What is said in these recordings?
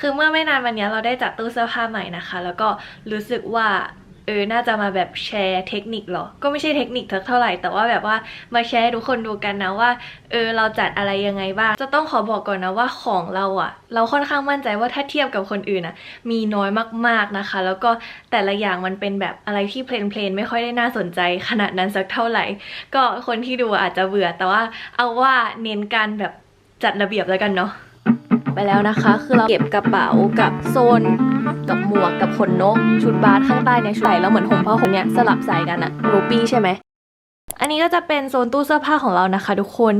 คือเมื่อไม่นานวันนี้เราได้จัดตู้เสื้อผ้าใหม่นะคะ แล้วก็รู้สึกว่าเออ น่าจะมาแบบแชร์เทคนิคเหรอ ก็ไม่ใช่เทคนิคสักเท่าไหร่ แต่ว่าแบบว่ามาแชร์ให้ทุกคนดูกันนะว่า เออ เราจัดอะไรยังไงบ้าง จะต้องขอบอกก่อนนะว่าของเราอะเราค่อนข้างมั่นใจว่าถ้าเทียบกับคนอื่นอะมีน้อยมากๆนะคะ แล้วก็แต่ละอย่างมันเป็นแบบอะไรที่เพลนๆ ไม่ค่อยได้น่าสนใจขนาดนั้นสักเท่าไหร่ ก็คนที่ดูอาจจะเบื่อ แต่ว่าเอาว่าเน้นการแบบจัดระเบียบแล้วกันเนาะ ไปแล้วนะคะ คือเราเก็บกระเป๋ากับโซน กับหมวกกับขนนก ชุดบาสข้างใต้ในชุดใส่แล้วเหมือนห่มผ้าห่มเนี้ยสลับใส่กันอะรูปี้ใช่ไหมอันนี้ก็จะเป็นโซนตู้เสื้อผ้าของเรานะคะ ทุกคน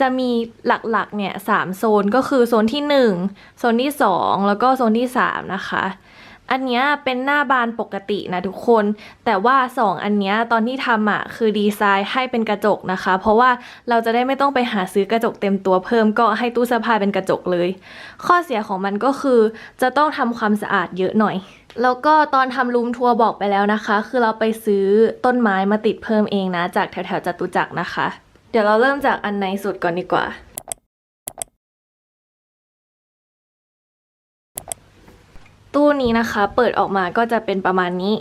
จะมีหลักๆเนี่ยสามโซนก็คือโซนที่หนึ่งโซนที่สองแล้วก็โซนที่สามนะคะ อันเนี้ยเป็นหน้าบานปกตินะทุกคน แต่ว่าสองอันเนี้ยตอนที่ทำอะคือดีไซน์ให้เป็นกระจกนะคะ เพราะว่าเราจะได้ไม่ต้องไปหาซื้อกระจกเต็มตัวเพิ่มก็ให้ตู้เสื้อผ้าเป็นกระจกเลย ข้อเสียของมันก็คือจะต้องทำความสะอาดเยอะหน่อยแล้วก็ตอนทำรูมทัวร์บอกไปแล้วนะคะ คือเราไปซื้อต้นไม้มาติดเพิ่มเองนะ จากแถวๆจตุจักรนะคะ เดี๋ยวเราเริ่มจากอันในสุดก่อนดีกว่า ตู้นี้นะคะ เปิดออกมาก็จะเป็นประมาณนี้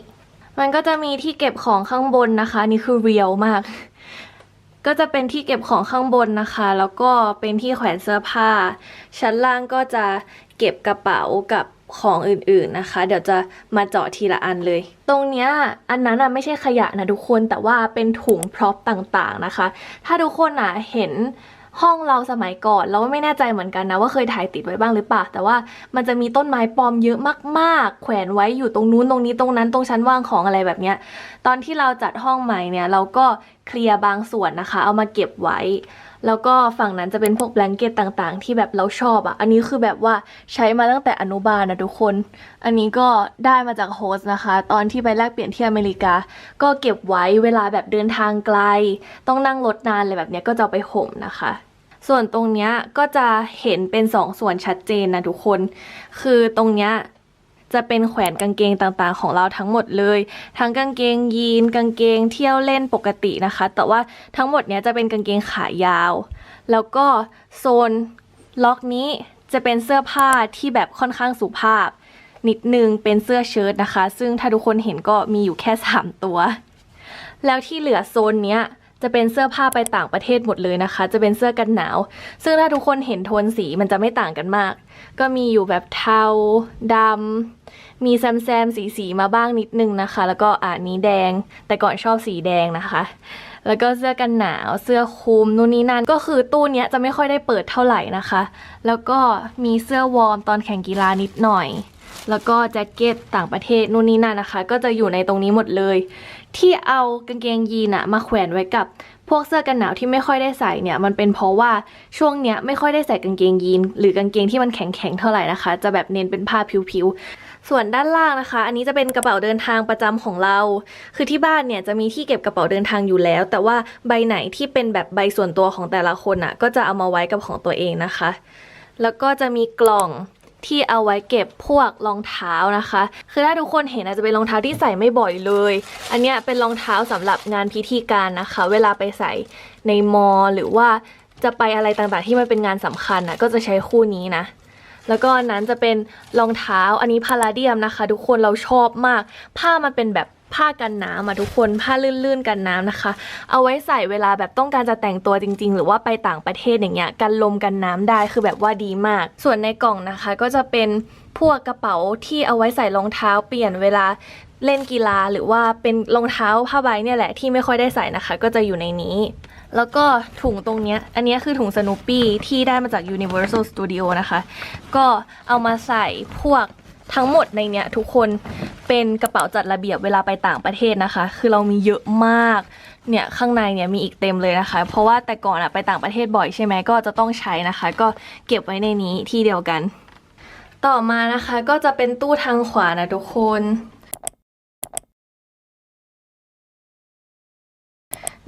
มันก็จะมีที่เก็บของข้างบนนะคะ นี่คือเรียลมาก ก็จะเป็นที่เก็บของข้างบนนะคะ แล้วก็เป็นที่แขวนเสื้อผ้า ชั้นล่างก็จะเก็บกระเป๋ากับของอื่นๆนะคะ เดี๋ยวจะมาเจาะทีละอันเลย ตรงเนี้ยอันนั้นอะไม่ใช่ขยะนะทุกคนแต่ว่าเป็นถุงพร็อพต่างๆนะคะ ถ้าทุกคนอะเห็น ห้องเราสมัยก่อน เราไม่แน่ใจเหมือนกันนะว่าเคยถ่ายติดไว้บ้างหรือเปล่า แต่ว่ามันจะมีต้นไม้ปลอมเยอะมากๆ แขวนไว้อยู่ตรงนู้นตรงนี้ตรงนั้นตรงชั้นว่างของอะไรแบบเนี้ย ตอนที่เราจัดห้องใหม่เนี่ยเราก็เคลียร์บางส่วนนะคะ เอามาเก็บไว้ แล้วก็ฝั่งนั้นจะเป็นพวกแบงเกตต่างๆ ที่แบบเราชอบอะ่ะ อันนี้คือแบบว่าใช้มาตั้งแต่อนุบาลนะทุกคน อันนี้ก็ได้มาจากโฮสต์นะคะ ตอนที่ไปแลกเปลี่ยนที่อเมริกา ก็เก็บไว้เวลาแบบเดินทางไกล ต้องนั่งรถนานอะไรแบบเนี้ยก็จะไปห่มนะคะ ส่วนตรงเนี้ยก็จะเห็นเป็นสองส่วนชัดเจนนะทุกคน คือตรงเนี้ยจะเป็นแขวนกางเกงต่างๆ ของเราทั้งหมดเลย ทั้งกางเกงยีนกางเกงเที่ยวเล่นปกตินะคะ แต่ว่าทั้งหมดเนี้ยจะเป็นกางเกงขายาว แล้วก็โซนล็อกนี้จะเป็นเสื้อผ้าที่แบบค่อนข้างสุภาพ นิดนึงเป็นเสื้อเชิ้ตนะคะ ซึ่งถ้าทุกคนเห็นก็มีอยู่แค่ 3 ตัว แล้วที่เหลือโซนเนี้ย จะเป็นเสื้อผ้าไปต่างประเทศหมดเลยนะคะ จะเป็นเสื้อกันหนาว ซึ่งถ้าทุกคนเห็นโทนสีมันจะไม่ต่างกันมาก ก็มีอยู่แบบเทาดำมีแซมแซมสีสีๆมาบ้างนิดนึงนะคะ แล้วก็อ่านี้แดง แต่ก่อนชอบสีแดงนะคะ แล้วก็เสื้อกันหนาว เสื้อคลุมนู่นนี่นั่นก็คือตู้เนี้ยจะไม่ค่อยได้เปิดเท่าไหร่นะคะ แล้วก็มีเสื้อวอร์มตอนแข่งกีฬานิดหน่อยแล้วก็แจ็คเก็ตต่างประเทศนู่นนี่นั่นนะคะ ก็จะอยู่ในตรงนี้หมดเลย ที่เอากางเกงยีนอะมาแขวนไว้กับพวกเสื้อกันหนาวที่ไม่ค่อยได้ใส่เนี่ยมันเป็นเพราะว่าช่วงเนี้ยไม่ค่อยได้ใส่กางเกงยีน หรือกางเกงที่มันแข็งๆเท่าไหร่นะคะ จะแบบเน้นเป็นผ้าผิวๆส่วนด้านล่างนะคะ อันนี้จะเป็นกระเป๋าเดินทางประจำของเรา คือที่บ้านเนี่ยจะมีที่เก็บกระเป๋าเดินทางอยู่แล้ว แต่ว่าใบไหนที่เป็นแบบใบส่วนตัวของแต่ละคนอะก็จะเอามาไว้กับของตัวเองนะคะ แล้วก็จะมีกล่อง ที่เอาไว้เก็บพวกรองเท้านะคะ คือถ้าทุกคนเห็นอาจจะเป็นรองเท้าที่ใส่ไม่บ่อยเลย อันเนี้ยเป็นรองเท้าสำหรับงานพิธีการนะคะ เวลาไปใส่ในมอหรือว่าจะไปอะไรต่างๆ ที่มันเป็นงานสำคัญนะก็จะใช้คู่นี้นะแล้วก็นั้นจะเป็นรองเท้าอันนี้พาราเดียมนะคะ ทุกคนเราชอบมาก ผ้ามันเป็นแบบ ผ้ากันน้ำอะทุกคนผ้าลื่นๆกันน้ำนะคะ เอาไว้ใส่เวลาแบบต้องการจะแต่งตัวจริง ๆ หรือว่าไปต่างประเทศอย่างเงี้ยกันลมกันน้ำได้คือแบบว่าดีมาก ส่วนในกล่องนะคะก็จะเป็นพวกกระเป๋าที่เอาไว้ใส่รองเท้าเปลี่ยนเวลาเล่นกีฬาหรือว่าเป็นรองเท้าผ้าใบเนี่ยแหละที่ไม่ค่อยได้ใส่นะคะ ก็จะอยู่ในนี้ แล้วก็ถุงตรงเนี้ยอันนี้คือถุงสนุปปี้ที่ได้มาจาก Universal Studio นะคะ ก็เอามาใส่พวก ทั้งหมดในเนี้ยทุกคนเป็นกระเป๋าจัดระเบียบเวลาไปต่างประเทศนะคะ คือเรามีเยอะมาก เนี่ยข้างในเนี่ยมีอีกเต็มเลยนะคะ เพราะว่าแต่ก่อนอะไปต่างประเทศบ่อยใช่ไหมก็จะต้องใช้นะคะ ก็เก็บไว้ในนี้ที่เดียวกัน ต่อมานะคะก็จะเป็นตู้ทางขวานะทุกคน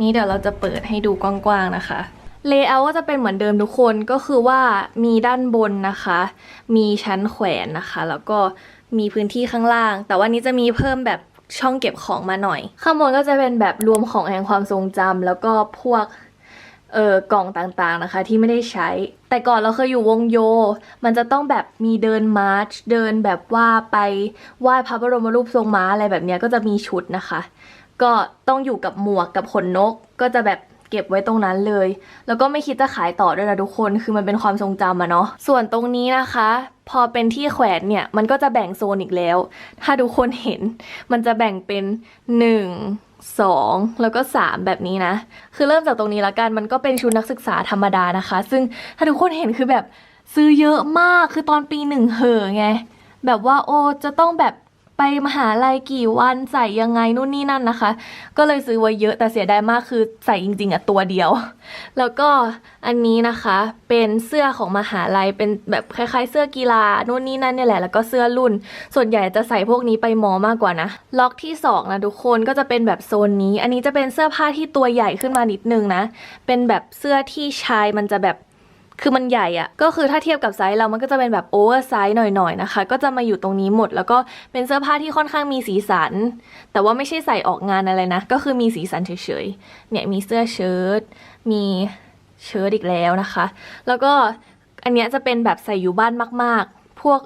นี้เดี๋ยวเราจะเปิดให้ดูกว้างๆนะคะ เลเยอร์ก็จะเป็นเหมือนเดิมทุกคนก็คือว่ามีด้านบนนะคะ มีชั้นแขวนนะคะ แล้วก็มีพื้นที่ข้างล่าง แต่ว่านี้จะมีเพิ่มแบบช่องเก็บของมาหน่อย ข้างบนก็จะเป็นแบบรวมของแห่งความทรงจำแล้วก็พวกเออกล่องต่างๆนะคะ ที่ไม่ได้ใช้ แต่ก่อนเราเคยอยู่วงโย มันจะต้องแบบมีเดินมาร์ชเดินแบบว่าไปไหว้พระบรมรูปทรงม้าอะไรแบบนี้ก็จะมีชุดนะคะ ก็ต้องอยู่กับหมวกกับขนนกก็จะแบบ เก็บไว้ตรงนั้นเลย แล้วก็ไม่คิดจะขายต่อด้วยนะทุกคนคือมันเป็นความทรงจำอะเนาะส่วนตรงนี้นะคะ พอเป็นที่แขวนเนี่ยมันก็จะแบ่งโซนอีกแล้ว ถ้าทุกคนเห็นมันจะแบ่งเป็นหนึ่งสองแล้วก็สามแบบนี้นะ คือเริ่มจากตรงนี้ละกันมันก็เป็นชุดนักศึกษาธรรมดานะคะ ซึ่งถ้าทุกคนเห็นคือแบบซื้อเยอะมากคือตอนปีหนึ่งเหอะไงแบบว่าโอจะต้องแบบ ไปมหาลัยกี่วันใส่ยังไงนู่นนี่นั่นนะคะ ก็เลยซื้อไว้เยอะแต่เสียดายมากคือใส่จริงๆอะตัวเดียว แล้วก็อันนี้นะคะเป็นเสื้อของมหาลัยเป็นแบบคล้ายๆ เสื้อกีฬานู่นนี่นั่นเนี่ยแหละแล้วก็เสื้อรุ่น ส่วนใหญ่จะใส่พวกนี้ไปมอมากกว่านะ ล็อกที่สองนะทุกคนก็จะเป็นแบบโซนนี้ อันนี้จะเป็นเสื้อผ้าที่ตัวใหญ่ขึ้นมานิดนึงนะ เป็นแบบเสื้อที่ชายมันจะแบบ คือมันใหญ่อะก็คือถ้าเทียบกับไซส์เรามันก็จะเป็นแบบโอเวอร์ไซส์หน่อยๆนะคะ ก็จะมาอยู่ตรงนี้หมด แล้วก็เป็นเสื้อผ้าที่ค่อนข้างมีสีสัน แต่ว่าไม่ใช่ใส่ออกงานอะไรนะ ก็คือมีสีสันเฉยๆ เนี่ยมีเสื้อเชิ้ต มีเชิ้ตอีกแล้วนะคะ แล้วก็อันเนี้ยจะเป็นแบบใส่อยู่บ้านมากๆ พวก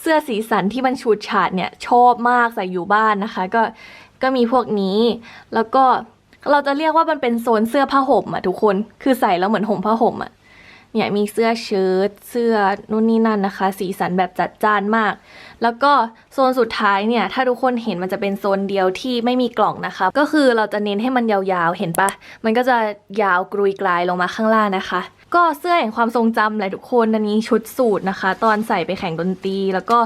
เสื้อสีสันที่มันฉูดฉาดเนี่ยชอบมากใส่อยู่บ้านนะคะ ก็ ก็มีพวกนี้ แล้วก็เราจะเรียกว่ามันเป็นโซนเสื้อผ้าห่มอะทุกคน คือใส่แล้วเหมือนห่มผ้าห่มอะ เนี่ยมีเสื้อเชิ้ตเสื้อนู่นนี่นั่นนะคะ สีสันแบบจัดจ้านมาก แล้วก็โซนสุดท้ายเนี่ย ถ้าทุกคนเห็นมันจะเป็นโซนเดียวที่ไม่มีกล่องนะคะ ก็คือเราจะเน้นให้มันยาวๆ เห็นปะมันก็จะยาวกรุยกลายลงมาข้างล่างนะคะ ก็เสื้อแห่งความทรงจำแหละทุกคนอันนี้ชุดสูทนะคะ ตอนใส่ไปแข่งดนตรี แล้วก็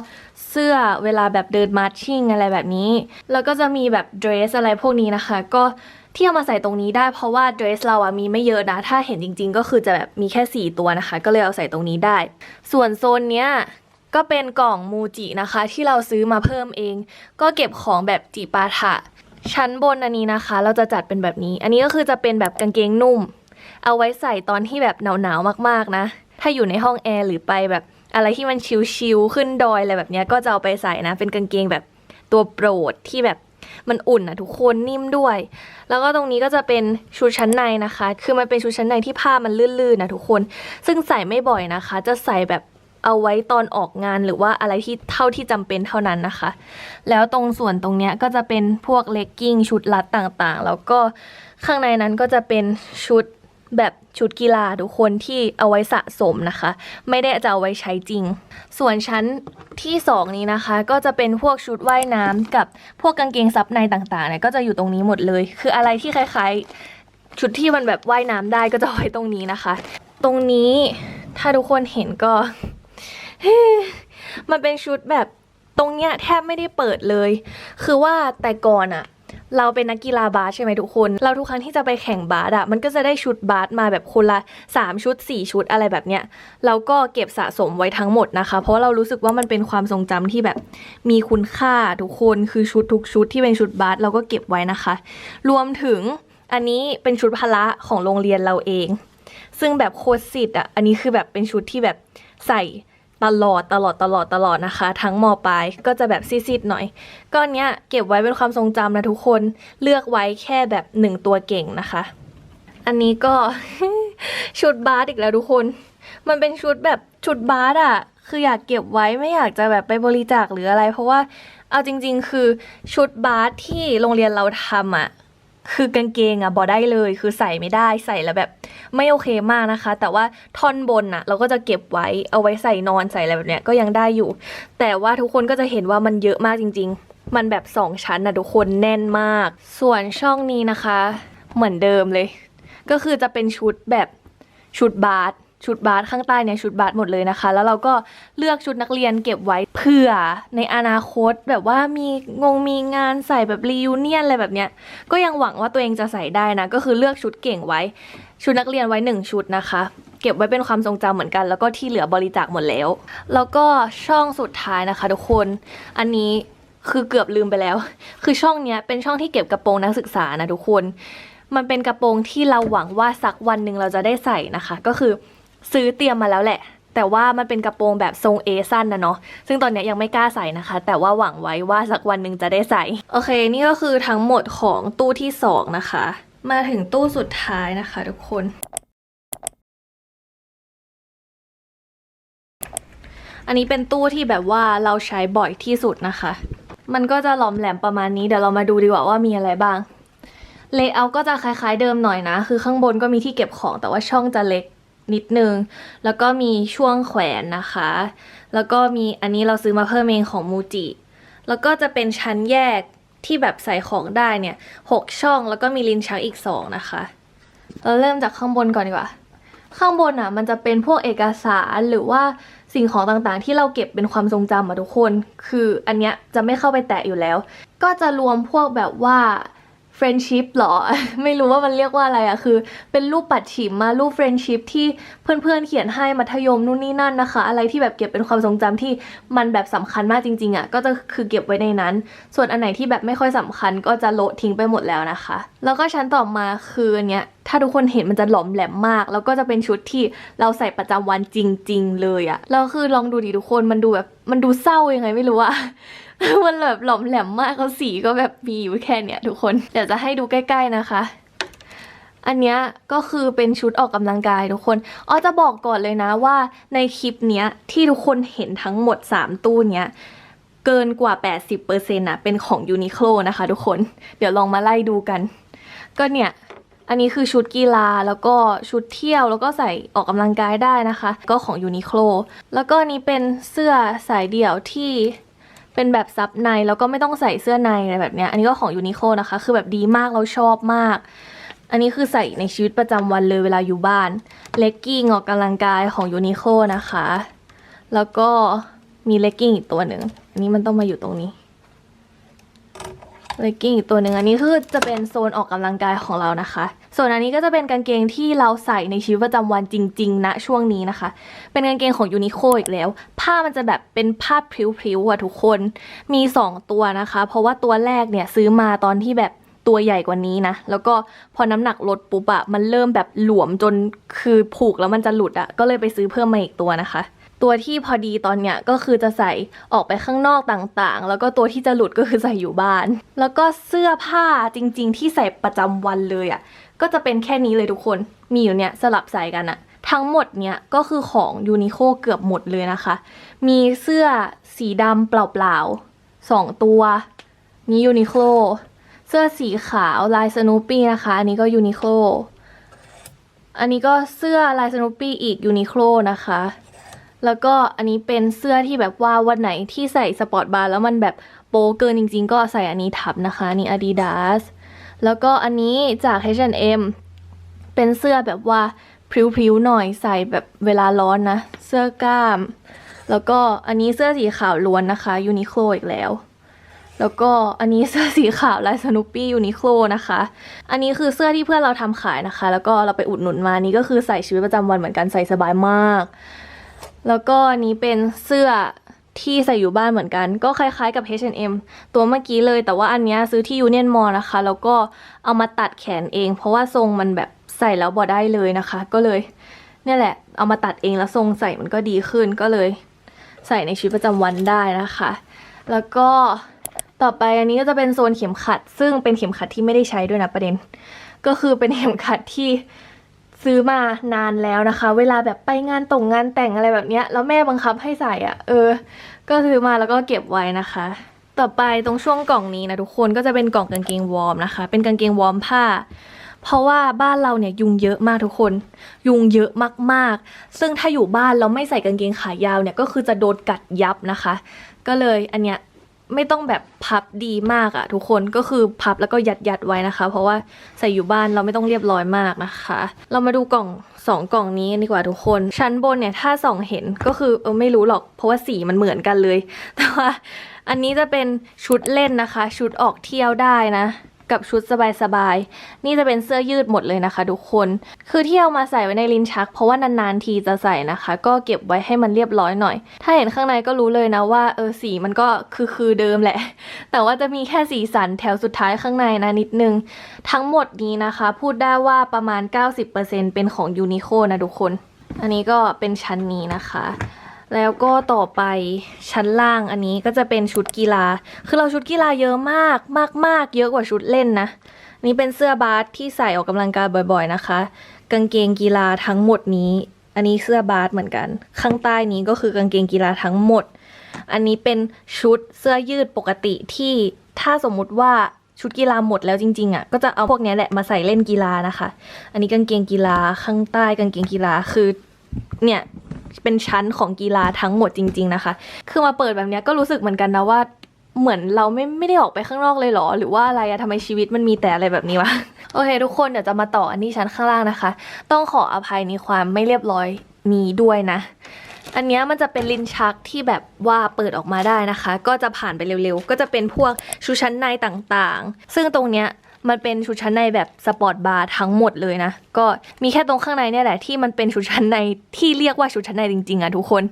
เสื้อเวลาแบบเดินมาร์ชชิ่งอะไรแบบนี้ แล้วก็จะมีแบบเดรสอะไรพวกนี้นะคะ ก็ ที่เอามาใส่ตรงนี้ได้เพราะว่าเดรสเราอะมีไม่เยอะนะ ถ้าเห็นจริง ๆ ก็คือจะแบบมีแค่ 4 ตัวนะคะ ก็เลยเอาใส่ตรงนี้ได้ ส่วนโซนเนี้ยก็เป็นกล่องมูจินะคะ ที่เราซื้อมาเพิ่มเอง ก็เก็บของแบบจิปาถะ ชั้นบนอันนี้นะคะ เราจะจัดเป็นแบบนี้ อันนี้ก็คือจะเป็นแบบกางเกงนุ่ม เอาไว้ใส่ตอนที่แบบหนาวๆมากๆนะ ถ้าอยู่ในห้องแอร์หรือไปแบบอะไรที่มันชิลๆขึ้นดอยอะไรแบบเนี้ยก็จะเอาไปใส่นะ เป็นกางเกงแบบตัวโปรดที่แบบ มันอุ่นอะทุกคนนิ่มด้วย แล้วก็ตรงนี้ก็จะเป็นชุดชั้นในนะคะ คือมันเป็นชุดชั้นในที่ผ้ามันลื่นๆนะทุกคน ซึ่งใส่ไม่บ่อยนะคะ จะใส่แบบเอาไว้ตอนออกงานหรือว่าอะไรที่เท่าที่จำเป็นเท่านั้นนะคะ แล้วตรงส่วนตรงเนี้ยก็จะเป็นพวกเลกกิ้งชุดรัดต่างๆ แล้วก็ข้างในนั้นก็จะเป็นชุด แบบชุดกีฬาทุกคนที่เอาไว้สะสมนะคะ ไม่ได้จะเอาไว้ใช้จริง ส่วนชั้นที่สองนี้นะคะ ก็จะเป็นพวกชุดว่ายน้ำกับพวกกางเกงซับในต่างๆเนี่ยก็จะอยู่ตรงนี้หมดเลย คืออะไรที่คล้ายๆ ชุดที่มันแบบว่ายน้ำได้ก็จะเอาไว้ตรงนี้นะคะ ตรงนี้ถ้าทุกคนเห็นก็ มันเป็นชุดแบบตรงเนี้ยแทบไม่ได้เปิดเลย คือว่าแต่ก่อนอะ เราเป็นนักกีฬาบาสใช่ไหมทุกคน เราทุกครั้งที่จะไปแข่งบาสอะมันก็จะได้ชุดบาสมาแบบคนละ 3 ชุด 4 ชุดอะไรแบบเนี้ยเราก็เก็บสะสมไว้ทั้งหมดนะคะ เพราะเรารู้สึกว่ามันเป็นความทรงจำที่แบบมีคุณค่าทุกคนคือชุดทุกชุดที่เป็นชุดบาสเราก็เก็บไว้นะคะ รวมถึงอันนี้เป็นชุดพละของโรงเรียนเราเอง ซึ่งแบบโคตรสิทธิ์อะอันนี้คือแบบเป็นชุดที่แบบใส่ ตลอดตลอดตลอดตลอดนะคะ ทั้งมปลายก็จะแบบซีดๆหน่อยก็อันเนี้ยเก็บไว้เป็นความทรงจำนะทุกคนเลือกไว้แค่แบบหนึ่งตัวเก่งนะคะ อันนี้ก็ ชุดบาสอีกแล้วทุกคน มันเป็นชุดแบบชุดบาสอะคืออยากเก็บไว้ไม่อยากจะแบบไปบริจาคหรืออะไร เพราะว่าเอาจริง ๆ คือชุดบาสที่โรงเรียนเราทำอะ คือกางเกงอะบอได้เลย คือใส่ไม่ได้ใส่แล้วแบบ ไม่โอเคมากนะคะ แต่ว่าท่อนบนอะเราก็จะเก็บไว้เอาไว้ใส่นอนใส่อะไรแบบเนี้ยก็ยังได้อยู่ แต่ว่าทุกคนก็จะเห็นว่ามันเยอะมากจริง ๆ มันแบบสองชั้นนะทุกคนแน่นมาก ส่วนช่องนี้นะคะ เหมือนเดิมเลย ก็คือจะเป็นชุดแบบชุดบาส ชุดบาสข้างใต้เนี่ยชุดบาสหมดเลยนะคะ แล้วเราก็เลือกชุดนักเรียนเก็บไว้เผื่อในอนาคตแบบว่ามีงงมีงานใส่แบบรียูเนียนอะไรแบบเนี้ยก็ยังหวังว่าตัวเองจะใส่ได้นะ ก็คือเลือกชุดเก่งไว้ ชุดนักเรียนไว้หนึ่งชุดนะคะเก็บไว้เป็นความทรงจำเหมือนกัน แล้วก็ที่เหลือบริจาคหมดแล้ว แล้วก็ช่องสุดท้ายนะคะทุกคนอันนี้คือเกือบลืมไปแล้ว คือช่องเนี้ยเป็นช่องที่เก็บกระโปรงนักศึกษานะทุกคน มันเป็นกระโปรงที่เราหวังว่าสักวันหนึ่งเราจะได้ใส่นะคะ ก็คือ ซื้อเตรียมมาแล้วแหละ แต่ว่ามันเป็นกระโปรงแบบทรงเอสั้นนะเนาะซึ่งตอนนี้ยังไม่กล้าใส่นะคะ แต่ว่าหวังไว้ว่าสักวันหนึ่งจะได้ใส่ โอเค นี่ก็คือทั้งหมดของตู้ที่ 2 นะคะ มาถึงตู้สุดท้ายนะคะ ทุกคนอันนี้เป็นตู้ที่แบบว่าเราใช้บ่อยที่สุดนะคะ มันก็จะหลอมแหลมประมาณนี้ เดี๋ยวเรามาดูดีกว่าว่ามีอะไรบ้าง เลเยอร์ก็จะคล้ายๆเดิมหน่อยนะ คือข้างบนก็มีที่เก็บของแต่ว่าช่องจะเล็ก นิดนึง แล้วก็มีช่วงแขวนนะคะ แล้วก็มีอันนี้เราซื้อมาเพิ่มเองของมูจิ แล้วก็จะเป็นชั้นแยกที่แบบใส่ของได้เนี่ยหกช่องแล้วก็มีลิ้นชักอีกสองนะคะ เราเริ่มจากข้างบนก่อนดีกว่า ข้างบนอะมันจะเป็นพวกเอกสารหรือว่าสิ่งของต่างๆ ที่เราเก็บเป็นความทรงจำอะทุกคน คืออันเนี้ยจะไม่เข้าไปแตะอยู่แล้ว ก็จะรวมพวกแบบว่า friendship หรอ ไม่รู้ว่ามันเรียกว่าอะไรอะคือ เป็นรูปปัดฉิมมารูป friendship ที่เพื่อนๆเขียนให้มัธยมนู่นนี่นั่นนะคะ อะไรที่แบบเก็บเป็นความทรงจำที่มันแบบสำคัญมากจริงๆอะก็จะคือเก็บไว้ในนั้น ส่วนอันไหนที่แบบไม่ค่อยสำคัญก็จะโละทิ้งไปหมดแล้วนะคะ แล้วก็ชั้นต่อมาคืออันเนี้ยถ้าทุกคนเห็นมันจะหลอมแหลมมาก แล้วก็จะเป็นชุดที่เราใส่ประจำวันจริง ๆ เลยอะแล้วคือลองดูดิทุกคนมันดูแบบมันดูเศร้ายังไงไม่รู้อะมันแบบหลอมแหลมมากเขาสีก็แบบมีอยู่แค่เนี้ยทุกคน เดี๋ยวจะให้ดูใกล้ ๆนะคะ อันเนี้ยก็คือเป็นชุดออกกำลังกายทุกคนอ้อจะบอกก่อนเลยนะว่าในคลิปเนี้ยที่ทุกคนเห็นทั้งหมด 3 ตู้เนี้ยเกินกว่า 80%นะเป็นของยูนิโคลนะคะทุกคน เดี๋ยวลองมาไล่ดูกัน ก็เนี่ย อันนี้คือชุดกีฬาแล้วก็ชุดเที่ยวแล้วก็ใส่ออกกำลังกายได้นะคะ ก็ของยูนิโคลแล้วก็นนี้เป็นเสื้อสายเดี่ยวที่เป็นแบบซับในแล้วก็ไม่ต้องใส่เสื้อในอะไรแบบเนี้ยอันนี้ก็ของยูนิโคลนะคะ คือแบบดีมากเราชอบมาก อันนี้คือใส่ในชีวิตประจำวันเลยเวลาอยู่บ้านเลกกิ้งออกกำลังกายของยูนิโคลนะคะ แล้วก็มีเลกกิ้งอีกตัวหนึ่งอันนี้มันต้องมาอยู่ตรงนี้ เลกกิ้งอีกตัวหนึ่งอันนี้คือจะเป็นโซนออกกำลังกายของเรานะคะ ส่วนอันนี้ก็จะเป็นกางเกงที่เราใส่ในชีวิตประจำวันจริงๆณช่วงนี้นะคะ เป็นกางเกงของยูนิโคอีกแล้ว ผ้ามันจะแบบเป็นผ้าพริ้วๆอะทุกคน มี 2 ตัวนะคะ เพราะว่าตัวแรกเนี่ยซื้อมาตอนที่แบบตัวใหญ่กว่านี้นะ แล้วก็พอน้ำหนักลดปุ๊บอะมันเริ่มแบบหลวมจนคือผูกแล้วมันจะหลุดอะก็เลยไปซื้อเพิ่มมาอีกตัวนะคะ ตัวที่พอดีตอนเนี้ยก็คือจะใส่ออกไปข้างนอกต่างๆ แล้วก็ตัวที่จะหลุดก็คือใส่อยู่บ้าน แล้วก็เสื้อผ้าจริง ๆ ที่ใส่ประจำวันเลยอะ่ะก็จะเป็นแค่นี้เลยทุกคนมีอยู่เนี่ยสลับใส่กันอะทั้งหมดเนี่ยก็คือของยูนิโคเกือบหมดเลยนะคะ มีเสื้อสีดำเปล่าๆสองตัว นี่ยูนิโคลเสื้อสีขาวลายสโนปี้นะคะ อันนี้ก็ยูนิโคลอันนี้ก็เสื้อลายสโนปี้อีกยูนิโคลนะคะ แล้วก็อันนี้เป็นเสื้อที่แบบว่าวันไหนที่ใส่สปอร์ตบาร์แล้วมันแบบโป๊เกินจริง ๆ ก็ใส่อันนี้ทับนะคะนี่ Adidas แล้วก็อันนี้จาก H&M เป็นเสื้อแบบว่าพริ้วๆหน่อยใส่แบบเวลาร้อนนะ เสื้อกล้าม แล้วก็อันนี้เสื้อสีขาวล้วนนะคะยูนิโคลอีกแล้ว แล้วก็อันนี้เสื้อสีขาวลายสนุปปี้ยูนิโคลนะคะ อันนี้คือเสื้อที่เพื่อนเราทำขายนะคะ แล้วก็เราไปอุดหนุนมานี่ก็คือใส่ชีวิตประจำวันเหมือนกันใส่สบายมาก แล้วก็นี้เป็นเสื้อที่ใส่อยู่บ้านเหมือนกัน ก็คล้ายๆกับ H&M ตัวเมื่อกี้เลย แต่ว่าอันนี้ซื้อที่ Union Mall นะคะ แล้วก็เอามาตัดแขนเอง เพราะว่าทรงมันแบบใส่แล้วบ่ได้เลยนะคะ ก็เลยเนี่ยแหละ เอามาตัดเองแล้วทรงใส่มันก็ดีขึ้นก็เลย ใส่ในชีวิตประจำวันได้นะคะ แล้วก็ต่อไปอันนี้ก็จะเป็นโซนเข็มขัด ซึ่งเป็นเข็มขัดที่ไม่ได้ใช้ด้วยนะประเด็น ก็คือเป็นเข็มขัดที่ ซื้อมานานแล้วนะคะ เวลาแบบไปงานตรงงานแต่งอะไรแบบเนี้ยแล้วแม่บังคับให้ใส่อะ่ะ เออ ก็ซื้อมาแล้วก็เก็บไว้นะคะ ต่อไปตรงช่วงกล่องนี้นะทุกคนก็จะเป็นกล่องกางเกงวอร์มนะคะ เป็นกางเกงวอร์มผ้า เพราะว่าบ้านเราเนี่ยยุงเยอะมากทุกคน ยุงเยอะมากๆ ซึ่งถ้าอยู่บ้านเราไม่ใส่กางเกงขายาวเนี่ยก็คือจะโดนกัดยับนะคะ ก็เลยอันเนี้ย ไม่ต้องแบบพับดีมากอะทุกคนก็คือพับแล้วก็ยัดยัดไว้นะคะ เพราะว่าใส่อยู่บ้านเราไม่ต้องเรียบร้อยมากนะคะ เรามาดูกล่องสองกล่องนี้ดีกว่าทุกคน ชั้นบนเนี่ยถ้าส่องเห็นก็คือเออไม่รู้หรอกเพราะว่าสีมันเหมือนกันเลย แต่ว่าอันนี้จะเป็นชุดเล่นนะคะ ชุดออกเที่ยวได้นะ กับชุดสบายๆ นี่จะเป็นเสื้อยืดหมดเลยนะคะ ทุกคน คือที่เอามาใส่ไว้ในลิ้นชัก เพราะว่านานๆทีจะใส่นะคะ ก็เก็บไว้ให้มันเรียบร้อยหน่อย ถ้าเห็นข้างในก็รู้เลยนะว่าเออสีมันก็คือคือเดิมแหละ แต่ว่าจะมีแค่สีสันแถวสุดท้ายข้างในนะนิดนึง ทั้งหมดนี้นะคะ พูดได้ว่าประมาณ 90%เป็นของยูนิโคนะทุกคน อันนี้ก็เป็นชั้นนี้นะคะ แล้วก็ต่อไปชั้นล่างอันนี้ก็จะเป็นชุดกีฬา คือเราชุดกีฬาเยอะมากมากมากเยอะกว่าชุดเล่นนะ นี่เป็นเสื้อบาสที่ใส่ออกกำลังกายบ่อย ๆนะคะ กางเกงกีฬาทั้งหมดนี้ อันนี้เสื้อบาสเหมือนกัน ข้างใต้นี้ก็คือกางเกงกีฬาทั้งหมด อันนี้เป็นชุดเสื้อยืดปกติที่ถ้าสมมุติว่าชุดกีฬาหมดแล้วจริงๆอะก็จะเอาพวกนี้แหละมาใส่เล่นกีฬานะคะ อันนี้กางเกงกีฬาข้างใต้กางเกงกีฬาคือ เนี่ยเป็นชั้นของกีฬาทั้งหมดจริง ๆนะคะ คือมาเปิดแบบนี้ก็รู้สึกเหมือนกันนะว่าเหมือนเราไม่ไม่ได้ออกไปข้างนอกเลยหรอ หรือว่าอะไรอะทำไมชีวิตมันมีแต่อะไรแบบนี้วะ โอเค ทุกคนเดี๋ยวจะมาต่ออันที่ชั้นข้างล่างนะคะ ต้องขออภัยในความไม่เรียบร้อยนี้ด้วยนะ อันนี้มันจะเป็นลิ้นชักที่แบบว่าเปิดออกมาได้นะคะ ก็จะผ่านไปเร็วๆ ก็จะเป็นพวกชุดชั้นในต่างๆ ซึ่งตรงเนี้ย มันเป็นชุดชั้นในแบบสปอร์ตบาร์ทั้งหมดเลยนะ ก็มีแค่ตรงข้างในเนี่ยแหละที่มันเป็นชุดชั้นในที่เรียกว่าชุดชั้นในจริงๆอะทุกคน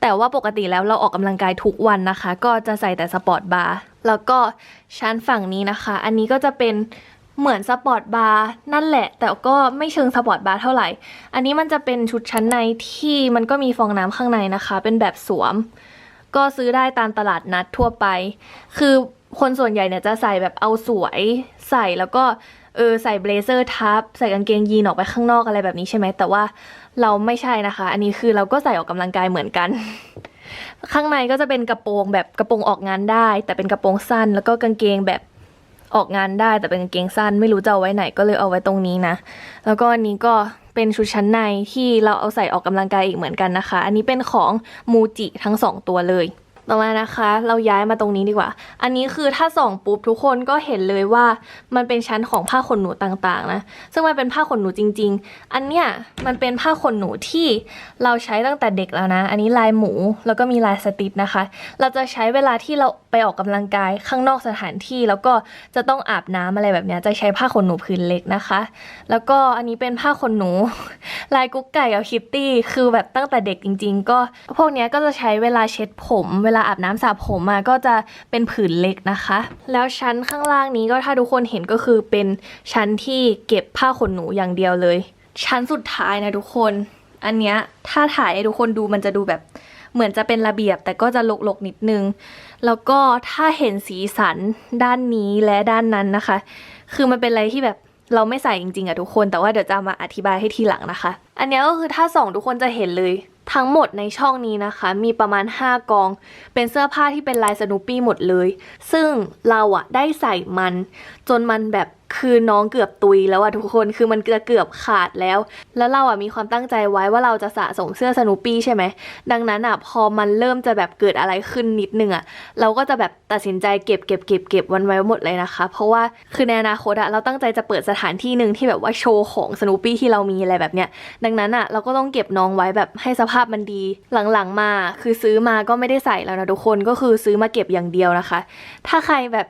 แต่ว่าปกติแล้วเราออกกำลังกายทุกวันนะคะ ก็จะใส่แต่สปอร์ตบาร์แล้วก็ชั้นฝั่งนี้นะคะ อันนี้ก็จะเป็นเหมือนสปอร์ตบาร์นั่นแหละ แต่ก็ไม่เชิงสปอร์ตบาร์เท่าไหร่ อันนี้มันจะเป็นชุดชั้นในที่มันก็มีฟองน้ำข้างในนะคะ เป็นแบบสวม ก็ซื้อได้ตามตลาดนัดทั่วไป คือ คนส่วนใหญ่เนี่ยจะใส่แบบเอาสวยใส่แล้วก็เออใส่เบลเซอร์ทับใส่กางเกงยีนออกไปข้างนอกอะไรแบบนี้ใช่ไหมแต่ว่าเราไม่ใช่นะคะ อันนี้คือเราก็ใส่ออกกำลังกายเหมือนกัน ข้างในก็จะเป็นกระโปรงแบบกระโปรงออกงานได้ แต่เป็นกระโปรงสั้น แล้วก็กางเกงแบบออกงานได้ แต่เป็นกางเกงสั้น ไม่รู้จะเอาไว้ไหนก็เลยเอาไว้ตรงนี้นะ แล้วก็อันนี้ก็เป็นชุดชั้นในที่เราเอาใส่ออกกำลังกายอีกเหมือนกันนะคะ อันนี้เป็นของมูจิทั้งสองตัวเลย ต่อมานะคะ เราย้ายมาตรงนี้ดีกว่า อันนี้คือถ้าส่องปุ๊บทุกคนก็เห็นเลยว่ามันเป็นชั้นของผ้าขนหนูต่างๆนะ ซึ่งมันเป็นผ้าขนหนูจริง ๆ อันเนี้ยมันเป็นผ้าขนหนูที่เราใช้ตั้งแต่เด็กแล้วนะ อันนี้ลายหมูแล้วก็มีลายสติดนะคะ เราจะใช้เวลาที่เราไปออกกำลังกายข้างนอกสถานที่ แล้วก็จะต้องอาบน้ำอะไรแบบเนี้ยจะใช้ผ้าขนหนูพื้นเล็กนะคะ แล้วก็อันนี้เป็นผ้าขนหนู ลายกุ๊กไก่กับคิตตี้คือแบบตั้งแต่เด็กจริง ๆ ก็พวกเนี้ยก็จะใช้เวลาเช็ดผมเวลาอาบน้ำสระผมมาก็จะเป็นผืนเล็กนะคะ แล้วชั้นข้างล่างนี้ก็ถ้าทุกคนเห็นก็คือเป็นชั้นที่เก็บผ้าขนหนูอย่างเดียวเลย ชั้นสุดท้ายนะทุกคน อันเนี้ยถ้าถ่ายให้ทุกคนดูมันจะดูแบบเหมือนจะเป็นระเบียบแต่ก็จะลกๆนิดนึง แล้วก็ถ้าเห็นสีสันด้านนี้และด้านนั้นนะคะ คือมันเป็นอะไรที่แบบเราไม่ใส่จริงๆอะทุกคน แต่ว่าเดี๋ยวจะมาอธิบายให้ทีหลังนะคะ อันเนี้ยก็คือถ้าส่องทุกคนจะเห็นเลย ทั้งหมดในช่องนี้นะคะ มีประมาณ 5 กอง เป็นเสื้อผ้าที่เป็นลายสนุปปี้หมดเลย ซึ่งเราอะได้ใส่มันจนมันแบบคือน้องเกือบตุยแล้วอะทุกคนคือมันจะเกือบขาดแล้ว แล้วเราอะมีความตั้งใจไว้ว่าเราจะสะสมเสื้อสนุปี้ใช่ไหม ดังนั้นอะพอมันเริ่มจะแบบเกิดอะไรขึ้นนิดนึงอะเราก็จะแบบตัดสินใจเก็บเก็บเก็บเก็บวันไว้หมดเลยนะคะ เพราะว่าคือในอนาคตอะเราตั้งใจจะเปิดสถานที่หนึ่งที่แบบว่าโชว์ของสนุปี้ที่เรามีอะไรแบบเนี้ยดังนั้นอะเราก็ต้องเก็บน้องไว้แบบให้สภาพมันดีหลังๆมา คือซื้อมาก็ไม่ได้ใส่แล้วนะทุกคนก็คือซื้อมาเก็บอย่างเดียวนะคะ ถ้าใครแบบ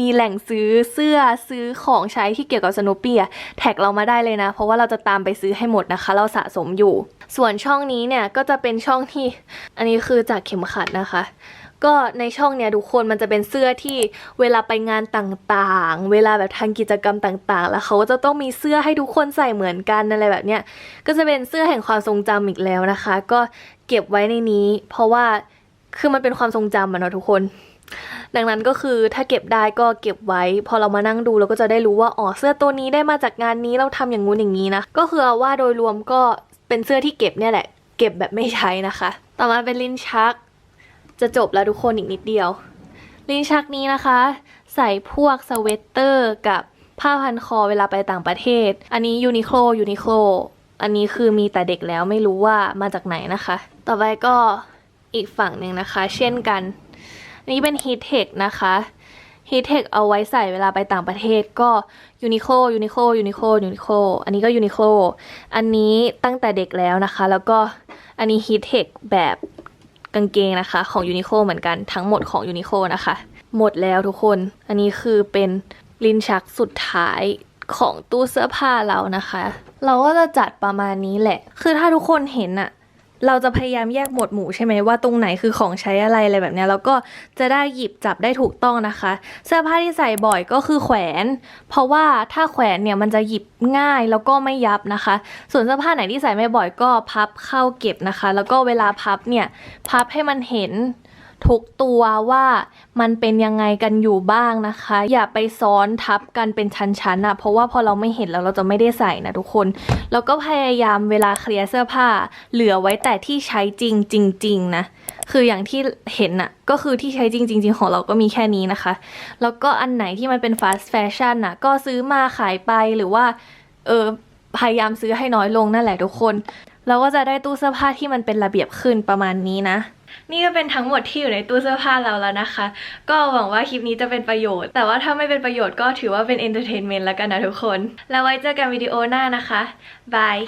มีแหล่งซื้อเสื้อซื้อของใช้ที่เกี่ยวกับสโนปปี้อะแท็กเรามาได้เลยนะ เพราะว่าเราจะตามไปซื้อให้หมดนะคะ เราสะสมอยู่ ส่วนช่องนี้เนี่ยก็จะเป็นช่องที่ อันนี้คือจากเข็มขัดนะคะก็ในช่องเนี้ยทุกคนมันจะเป็นเสื้อที่เวลาไปงานต่างๆ เวลาแบบทางกิจกรรมต่างๆ แล้วเขาจะต้องมีเสื้อให้ทุกคนใส่เหมือนกันอะไรแบบเนี้ยก็จะเป็นเสื้อแห่งความทรงจำอีกแล้วนะคะ ก็เก็บไว้ในนี้ เพราะว่าคือมันเป็นความทรงจำอะเนาะทุกคน ดังนั้นก็คือถ้าเก็บได้ก็เก็บไว้ พอเรามานั่งดูเราก็จะได้รู้ว่าอ๋อเสื้อตัวนี้ได้มาจากงานนี้เราทำอย่างงู้นอย่างนี้นะก็คือเอาว่าโดยรวมก็เป็นเสื้อที่เก็บเนี่ยแหละ เก็บแบบไม่ใช้นะคะ ต่อมาเป็นลิ้นชัก จะจบแล้วทุกคนอีกนิดเดียว ลิ้นชักนี้นะคะ ใส่พวกสเวตเตอร์กับผ้าพันคอเวลาไปต่างประเทศ อันนี้ยูนิโคลยูนิโคลอันนี้คือมีแต่เด็กแล้วไม่รู้ว่ามาจากไหนนะคะ ต่อไปก็อีกฝั่งหนึ่งนะคะ เช่นกัน นนี้เป็น Heat Tech นะคะ Heat Tech เอาไว้ใส่เวลาไปต่างประเทศก็ Uniqlo Uniqlo Uniqlo Uniqlo อันนี้ก็ Uniqlo อันนี้ตั้งแต่เด็กแล้วนะคะ แล้วก็อันนี้ Heat Tech แบบกางเกงนะคะ ของ Uniqlo เหมือนกันทั้งหมดของ Uniqlo นะคะ หมดแล้วทุกคน อันนี้คือเป็นลิ้นชักสุดท้ายของตู้เสื้อผ้าเรานะคะ เราก็จะจัดประมาณนี้แหละ คือถ้าทุกคนเห็นอะ เราจะพยายามแยกหมวดหมู่ใช่ไหมว่าตรงไหนคือของใช้อะไรอะไรแบบเนี้ยแล้วก็จะได้หยิบจับได้ถูกต้องนะคะ เสื้อผ้าที่ใส่บ่อยก็คือแขวน เพราะว่าถ้าแขวนเนี่ยมันจะหยิบง่ายแล้วก็ไม่ยับนะคะ ส่วนเสื้อผ้าไหนที่ใส่ไม่บ่อยก็พับเข้าเก็บนะคะ แล้วก็เวลาพับเนี่ยพับให้มันเห็น ทุกตัวว่ามันเป็นยังไงกันอยู่บ้างนะคะ อย่าไปซ้อนทับกันเป็นชั้นๆนะเพราะว่าพอเราไม่เห็นแล้วเราจะไม่ได้ใส่นะทุกคน แล้วก็พยายามเวลาเคลียร์เสื้อผ้า เหลือไว้แต่ที่ใช้จริงจริงๆนะคืออย่างที่เห็นน่ะก็คือที่ใช้จริงๆของเราก็มีแค่นี้นะคะ แล้วก็อันไหนที่มันเป็น fast fashion น่ะก็ซื้อมาขายไปหรือว่าเออพยายามซื้อให้น้อยลงนั่นแหละทุกคน เราก็จะได้ตู้เสื้อผ้าที่มันเป็นระเบียบขึ้นประมาณนี้นะ นี่ก็เป็นทั้งหมดที่อยู่ในตู้เสื้อผ้าเราแล้วนะคะ ก็หวังว่าคลิปนี้จะเป็นประโยชน์ แต่ว่าถ้าไม่เป็นประโยชน์ก็ถือว่าเป็นเอนเตอร์เทนเมนต์แล้วกันนะทุกคน แล้วไว้เจอกันวิดีโอหน้านะคะบาย